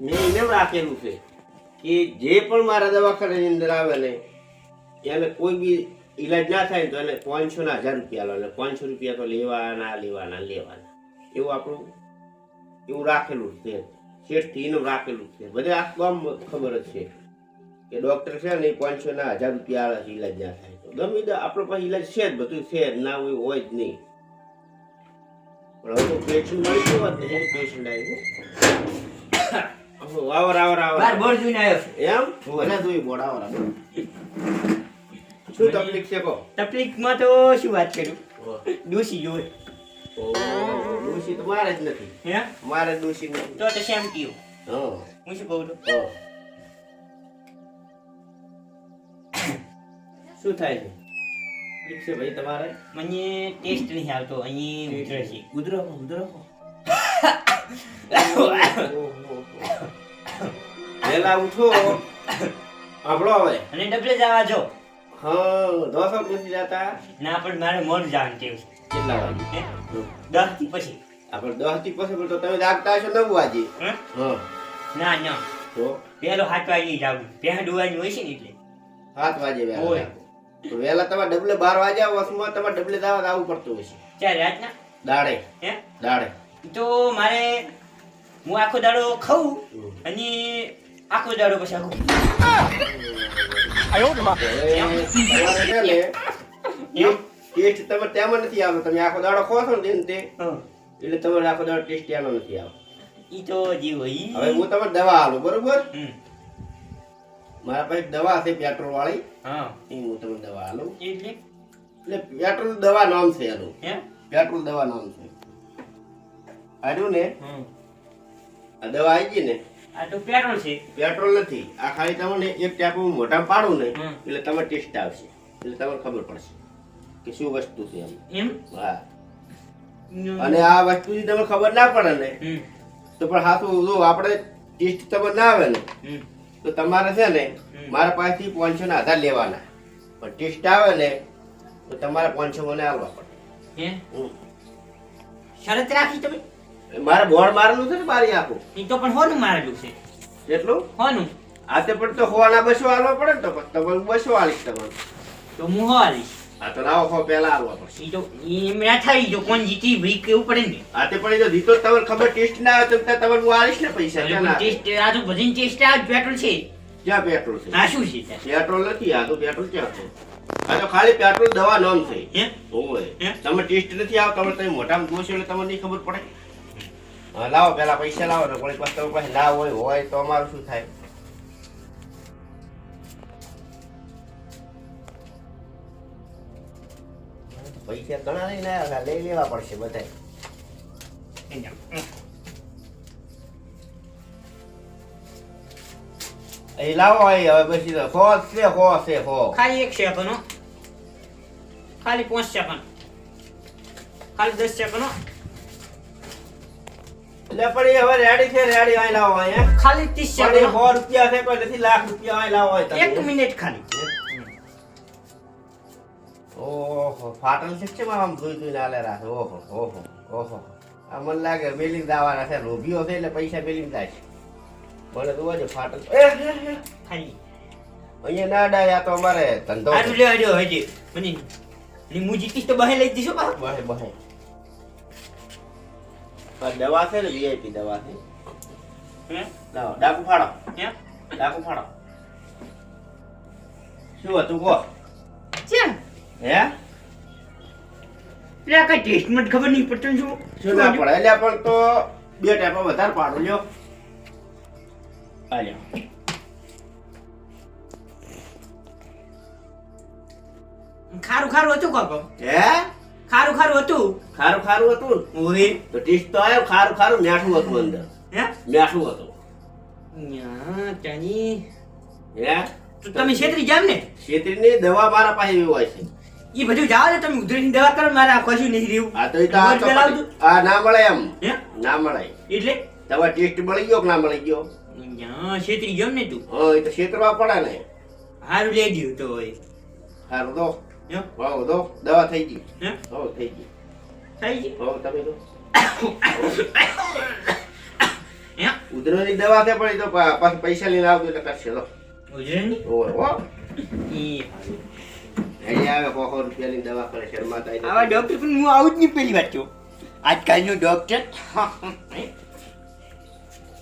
મેં એને રાખેલું છે કે જે પણ મારા દવાખાનાની અંદર આવે ને, એને કોઈ બી ઈલાજ ના થાય તો એને પાંચસો ના હજાર રૂપિયા લો પાંચસો રૂપિયા તો લેવાના લેવાના લેવાના. એવું આપણું, એવું રાખેલું છે. શેઠથી એનું રાખેલું છે. બધે આમ ખબર જ છે કે ડૉક્ટર છે ને એ પાંચસો ના હજાર રૂપિયા ઈલાજ ના થાય તો. ગમે તો આપણો પાસે ઈલાજ છે જ, બધું છે જ, ના હોય હોય જ નહીં. પણ હવે પેશન્ટ મળી ગયો પેશન્ટ આવ્યું આવર આવર બાર આવર જોઈને આવ્યો છે. એમ? આવર આવર. શું તકલીફ છે તકલીફમાં તો શું વાત કરું? ડોસી જોવે. દોષી તો મારે જ નથી. હે? મારે દોષી નથી. તો તો કયું હા હું શું કહું છું? શું થાય છે? તકલીફ છે ભાઈ તમારે? મને ટેસ્ટ નહીં આવતો અહીં ઉધરો છે. ઉધરો ઉધરો વેલા ઉઠો. આપણો હવે. અને ડબલે જવા જો. હા દસ નથી જતા. ના પણ મારે મોડ જવાનું કેવું છે. કેટલા વાગે? દસથી પછી. આપણે દસથી પછી તો તમે જાગતા હશો નવ વાગે. હે? ના ના. તો? પેલો સાત વાગે જાવ ત્યાં ડુવાની હોય છે ને એટલે. સાત વાગે હોય. વહેલા તમારે ડબલે બાર વાગે આવો વસમાં તમારે ડબલે દાવા આવવું પડતું હશે ચાર રાતના? દાડે. હે? દાડે. તો મારે હું આખો દાડો ખાઉં અને આખો દાડો પછી આખું હવે તમારે છે ને, એમ? ટેસ્ટ તમે તેમાં નથી આવતો તમે આખો દાડો ખો છો ને તે એટલે તમારે આખો દાડો ટેસ્ટ ત્યાંનો નથી આવતો ઈ તો જે ઈ. હવે હું તમને દવા આલું બરોબર મારા પાસે દવા છે પેટ્રોલ વાળી હા એ હું તમને દવા આલું એટલે એટલે પેટ્રોલ દવા નામ છે એનું હે પેટ્રોલ દવા નામ છે આર્યું ને આ દવા આવી ગઈ ને આ તો પેટ્રોલ છે. પેટ્રોલ નથી. આ ખાલી તમને એક મોઢામાં પાડું ને એટલે તમારે ટેસ્ટ આવશે. એટલે તમને ખબર પડશે કે શું વસ્તુ છે એમ. એમ? હા. અને આ વસ્તુની તમને ખબર ના પડે ને તો પણ હાથું જો આપણે ટેસ્ટ તમને ના આવે ને તો તમારે છે ને મારા પાસેથી પાંચસો ના આધાર લેવાના. પણ ટેસ્ટ આવે ને તો તમારે પાંચસો મને આવવા પડે. શરત રાખી તમે? મારે બોર્ડ મારેલું છે ને મારી આખું? એ તો પણ હોનું મારેલું છે. કેટલું? હોનું. આ તે પણ તો હોવાના બસો આલવા પડે ને તો તમારું બસો આલીશ તમારું. તો હું હો આલીશ આ તો ના હો પહેલા આલવા પડશે ઈ તો ના થાય જો કોણ જીતી ભાઈ કેવું પડે ને. આ તે પણ જો જીતો તમને ખબર ટેસ્ટ ના આવે તો તમારે હું આલીશ ને પૈસા ટેસ્ટ આ તો બધી ટેસ્ટ આ પેટ્રોલ છે. ક્યાં પેટ્રોલ છે? આ શું છે પેટ્રોલ નથી આ તો પેટ્રોલ ક્યાં છે? આ તો ખાલી પેટ્રોલ દવા નામ છે. હે? ઓય તમે ટેસ્ટ નથી આવતો તમે તમે મોઢામાં જોશો એટલે તમને નહીં ખબર પડે? લાવો પેલા પૈસા લાવો ને કોઈ તમારી પાસે ના હોય હોય તો અમારું શું થાય? પૈસા ઘણા લઈને આવ્યા લઈ લેવા પડશે બધા અહીં લાવો અહીં હવે પછી તો જ છે સો છે સો. ખાલી એક સેકન્ડ હો. ખાલી પાંચ સેકન્ડ. ખાલી દસ સેકન્ડ એટલે પણ એ હવે રેડી છે રેડી આય લાવો અહીંયા ખાલી ત્રીસ પણ એ સેકન્ડ. હો. રૂપિયા છે કોઈ નથી લાખ રૂપિયા આય લાવો એક મિનિટ ખાલી. ઓહો ફાટલ છે છે આમ જોઈ જોઈ લાલે રાખે? ઓહો ઓહો ઓહો. આ મને લાગે બેલિંગ દાવાના છે લોભીઓ છે એટલે પૈસા બેલિંગ થાય છે. મને તો વાજો ફાટલ એ. ખાલી. અહીંયા ના ડાય આ તો અમારે ધંધો આટલું લે હજી. મને લીમુજી તો બહે લઈ દીશો બહે બહે દવા છે ને વીઆઈપી દવા છે. હે? લાવો ડાકુ ફાડો. હે ડાકુ ફાડો. શું હતું કહો? ચેમ. હે? પેલા કઈ ટેસ્ટ ખબર નહીં પડતી શું? શું ના પડે? એટલે પણ તો બે ટાઈપમાં વધારે પાડો લ્યો. આ ખારું ખારું હતું કાકો હે? ખારું ખારું હતું? ખારું ખારું હતું ઓય તો ટેસ્ટ તો આવ્યો ખારું ખારું મીઠું હતું અંદર. હે? મીઠું હતું. ન્યા, ચાની. હે? તો તમે છેતરી જામ ને? શેતરીની દવા મારા પાસે એવી હોય છે. એ બધું જાવ ને તમે ઉધરીની દવા કરો મારા કશું નહીં રહ્યું. આ તો આ? તો આ ના મળે એમ. હે? ના મળે. એટલે? દવા ટેસ્ટ મળી ગયો કે ના મળી ગયો? ન્યા, છેતરી ગયો ને તું. હા એ તો છેતરવા પડે ને. હારું ગયું તો હોય સારું દો હે? વાવ દો દવા થઈ ગઈ હે? હો થઈ ગઈ થઈ ગયું? હો તમે હે ઉધરોની દવા છે પણ એ તો પાછું પૈસા લઈને આવજો એટલે કરશે લો ઉજળની ઓય, હો ઈ આવે સો રૂપિયાની દવા કરે શર્માતા. આવા ડોક્ટર પણ હું આવું જ નહીં પહેલી વાત છું આજકાલનો ડોક્ટર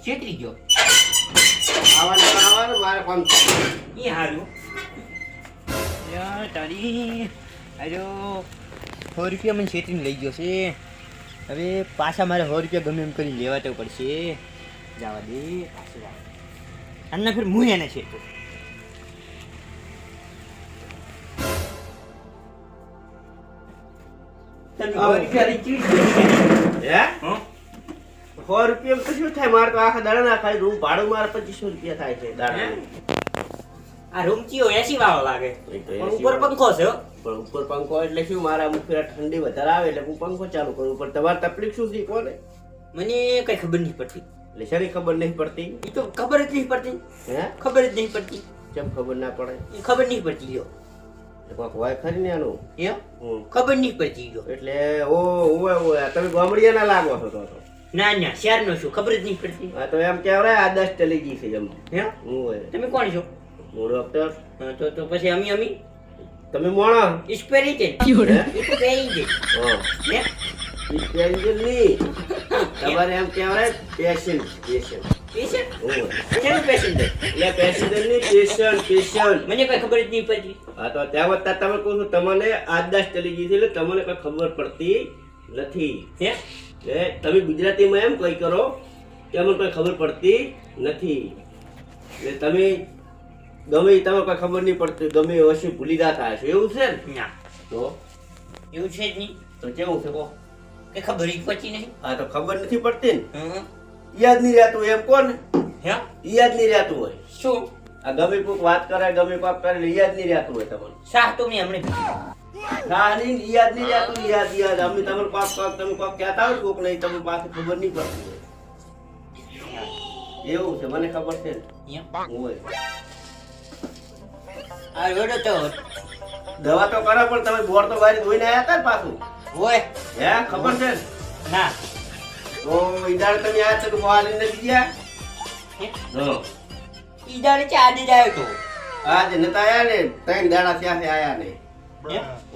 છેતરી ગયો આવવાનું તો આવવાનું, મારે કામ એ ઈ હારું તારી. અરે સો રૂપિયા મને છેતરીને લઈ ગયો છે. હવે પાછા મારે સો રૂપિયા ગમે એમ કરી લેવા તો પડશે. જવા દે પાછું અને ફેર હું એને છેતરું? સો રૂપિયા શું થાય? મારે તો આખા દાડાના ખાલી રૂમ ભાડું મારે પચીસો રૂપિયા થાય છે દાડાનું. આ રૂમ ચિયો એસી વાળો લાગે. એ પણ ઉપર પંખો છે પણ ઉપર પંખો એટલે શું? મારા અમુક ઠંડી વધારે આવે એટલે હું પંખો ચાલુ કરું. પણ તમારે તકલીફ શું થઈ કોને? મને કઈ ખબર નહીં પડતી. એટલે શરી ખબર નહીં પડતી? એ તો ખબર જ નહીં પડતી. હે? ખબર જ નહીં પડતી. કેમ ખબર ના પડે? એ ખબર નહીં પડતી એટલે કોઈક હોય ખરી ને એમ હમ. ખબર નહીં પડતી લ્યો. એટલે ઓ ઓય ઓય તમે ગામડિયાના લાગો છો તો. ના ના શહેર નો શું ખબર જ નહીં પડતી. હા તો એમ કેવરાય આ દસ ચલી ગઈ છે એમ. હે? હું તમે કોણ છો? હું ડોક્ટર હા, તો તો પછી અમી અમી? તમે મોણા? ઇસ્પેરી છે. હે? ને? પેન્શન તમારે એમ કહેવાય પેશન્ટ પેશન્ટ પેશન્ટ હોય શેનું પેશન્ટ છે? એટલે ની? પેશન્ટ પેશન્ટ મને કઈ ખબર જ નહીં પડતી. હા તો ત્યાં વત્તા તમે કહું છું તમને આદર્શ ચલી ગઈ છે એટલે તમને કઈ ખબર પડતી નથી. હે? એ તમે ગુજરાતીમાં એમ કઈ કરો કે અમને કોઈ ખબર પડતી નથી. એટલે તમે ગમે તમે કોઈ ખબર નહીં પડતી ગમે વસ્તુ ભૂલી જતા હશે. એવું છે ને? ના. તો? એવું છે જ નહીં. તો કેવું છે કહો? કે ખબર જ પછી નહીં? હા તો ખબર નથી પડતી ને. યાદ નહીં રહેતું એમ કોને હે? યાદ નહીં રહેતું હોય. શું? આ ગમે કોઈક વાત કરે ગમે કોઈક કરે યાદ નહીં રહેતું હોય તમને શાહ તો મેં હમણે પીધું. ખાલી યાદ નહીં રહેતું યાદ યાદ અમે તમે પાસ પાસ તમે કોક કહેતા હોય કોક નહીં તમને પાસે ખબર નહીં પડતી એવું છે મને ખબર છે ને. હોય. આ રોડો તો. દવા તો કરો પણ તમે બોર તો બારી ધોઈને આયા હતા ને પાછું? ઓય. હે ખબર છે ને? ના. તો ઈદાળ તમે આ છો તો મોહાલી નથી દીયા હે? હા. ઈ દાડે છે આજે આવ્યો તો? આજ નતા આયા ને? ત્રણ દાડા થયા છે આયા ને.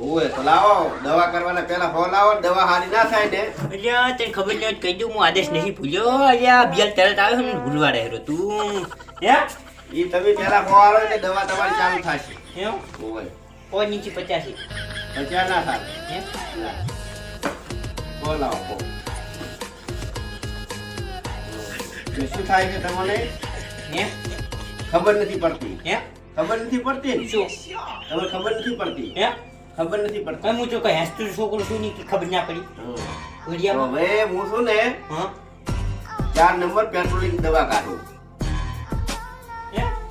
ઓએ તો લાવો દવા કરવાના પહેલા ફોન લાવો દવા હારી ના થાય ને. એટલે તને ખબર નહીં કહી દઉં હું આદેશ નહીં ભૂલ્યો. અલ્યા બિયાર તરત આવ્યો ને ભૂલવા રહેલો તું. હે? ઈ તમે પહેલા ફોન આલો એટલે દવા તમારી ચાલુ થશે. એમ ઓય કોઈ નીચે પચાસી. પછી ના થાય એમ બોલાવો શું થાય છે તમને? હે? ખબર નથી પડતી. હે? ખબર નથી પડતી ને? શું? તમને ખબર નથી પડતી? હે? ખબર નથી પડતી. હું જો કઈ હસતું છોકરો છું નહીં કે ખબર ના પડી. હવે હું છું ને હા. ચાર નંબર પેટ્રોલિંગ દવા કાઢું.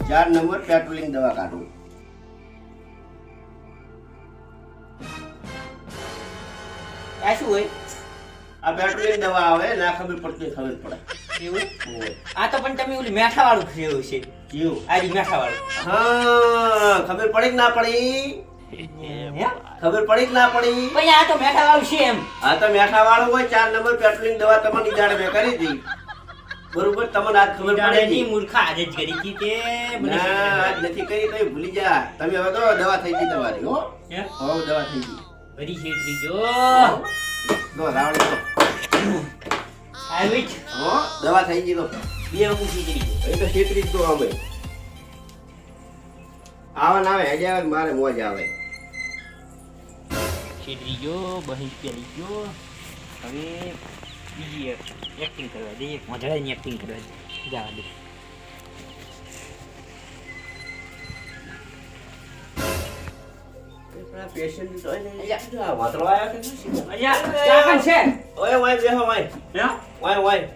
ચાર નંબર પેટ્રોલિંગ દવા કાઢો. આ શું હોય? આ પેટ્રોલિંગ દવા આવે ના ખબર પડતી ખબર પડે. એવું? આ તો પણ તમે ઓલી મેઠા વાળું ખાયું છે. કેવું આ મેઠા વાળું હા ખબર પડી કે ના પડી? ખબર પડી કે ના પડી? ભાઈ આ તો મેઠા વાળું છે એમ. આ તો મેઠા વાળું હોય ચાર નંબર પેટ્રોલિંગ દવા તમારી જાડે મેં કરી હતી. બરોબર તમને આ ખબર પડે ની મૂર્ખા આજે જ કરી હતી આજ નથી કરી તો ભૂલી જા તમે હવે તો દવા થઈ ગઈ તમારી હો. હે? દવા થઈ ગઈ. બધી છેતરી જો દો રાવણ તો આવી હો દવા થઈ ગઈ તો. બે હું છેતરી એ તો છેતરી જ દો અમે આવા ના આવે આવે મારે મોજ આવે. છેતરી ગયો બહી ગયો હવે બીજી એક્ટિંગ કરવા દે ની એક્ટિંગ કરવા દે જવા દે પેશન્ટ તો વાતરો કે અહીંયા છે ઓય વાય બેહો વાય હે વાય વાય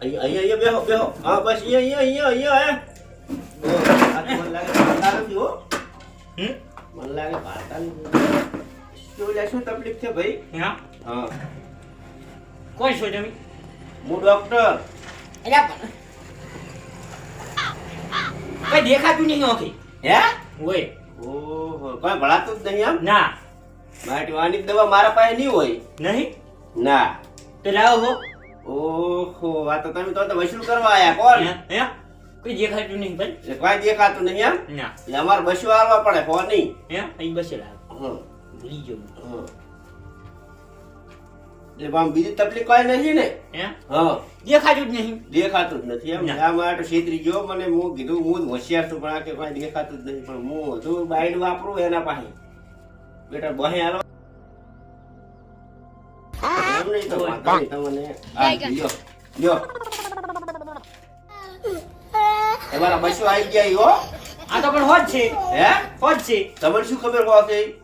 અહીંયા અહીંયા અહીંયા બેહો બેહો હા બસ અહીંયા અહીંયા અહીંયા અહીંયા હે મને લાગે ભાતા નથી હો હમ મને લાગે નથી શું તકલીફ છે ભાઈ હા હા કોણ છો તમે હું ડોક્ટર અલ્યા કઈ દેખાતું નહીં ઓકે હે? ઓય ઓહો કોઈ ભળાતું જ નહીં આમ? ના. માટી દવા મારા પાસે નહીં હોય. નહીં? ના. તો લાવો હો. ઓહો આ તો તમે તો વસૂલ કરવા આયા કોણ? હે? કોઈ દેખાતું નહીં ભાઈ. એટલે કોઈ દેખાતું નહીં આમ? ના. એટલે અમારે બસ આવવા પડે ફોન નહીં. હે? અહીં બસેલા. હં, ભૂલી ગયો હં. એટલે આમ બીજી તકલીફ કોઈ નથી ને. હા? દેખાતું જ નહીં. દેખાતું જ નથી એમ. આ માટે છેતરી ગયો મને. હું કીધું હું જ હોશિયાર છું પણ આ કે કોઈ દેખાતું જ નથી. પણ હું હજુ બાઈડ વાપરું એના પાસે. બેટા બહે હાલો. એમ નહીં તો વાંધો નહીં, તમને. આ લ્યો, લ્યો. તમારા બસો આવી ગયા હો. આ તો પણ હોજ છે. હે? હોજ છે. તમને શું ખબર હોશે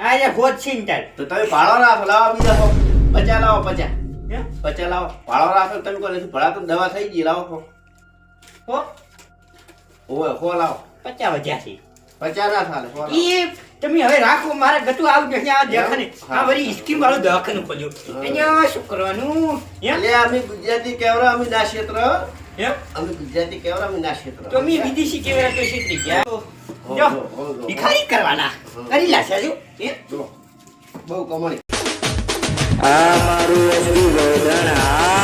આ જે છીન તાર. તો તમે ભાડો રાખો લાવો બીજા હો પચા લાવો પચા પચા લાવો. ભાડો રાખો તમે કોને ભાડા તો દવા થઈ ગઈ લાવો હો? ઓય હો લાવો. પચા વધ્યા છે. પચા ના થાલે હો. ઈ તમે હવે રાખો મારે ગતું આવું નથી આ દવાખાને. આ વરી સ્કીમ વાળું દવાખાનું ખોલ્યું. અહીંયા શું કરવાનું? એટલે અમે ગુજરાતી કેવરા અમે ના ક્ષેત્ર અમે ગુજરાતી કેવરા અમે ના ક્ષેત્ર તો અમે વિદેશી કેવરા તો છેતરી ગયા? જો. ભિખારી કરવાના. કરી લાશે જો, બહુ કમાણી આ મારું એસબી ગોધણા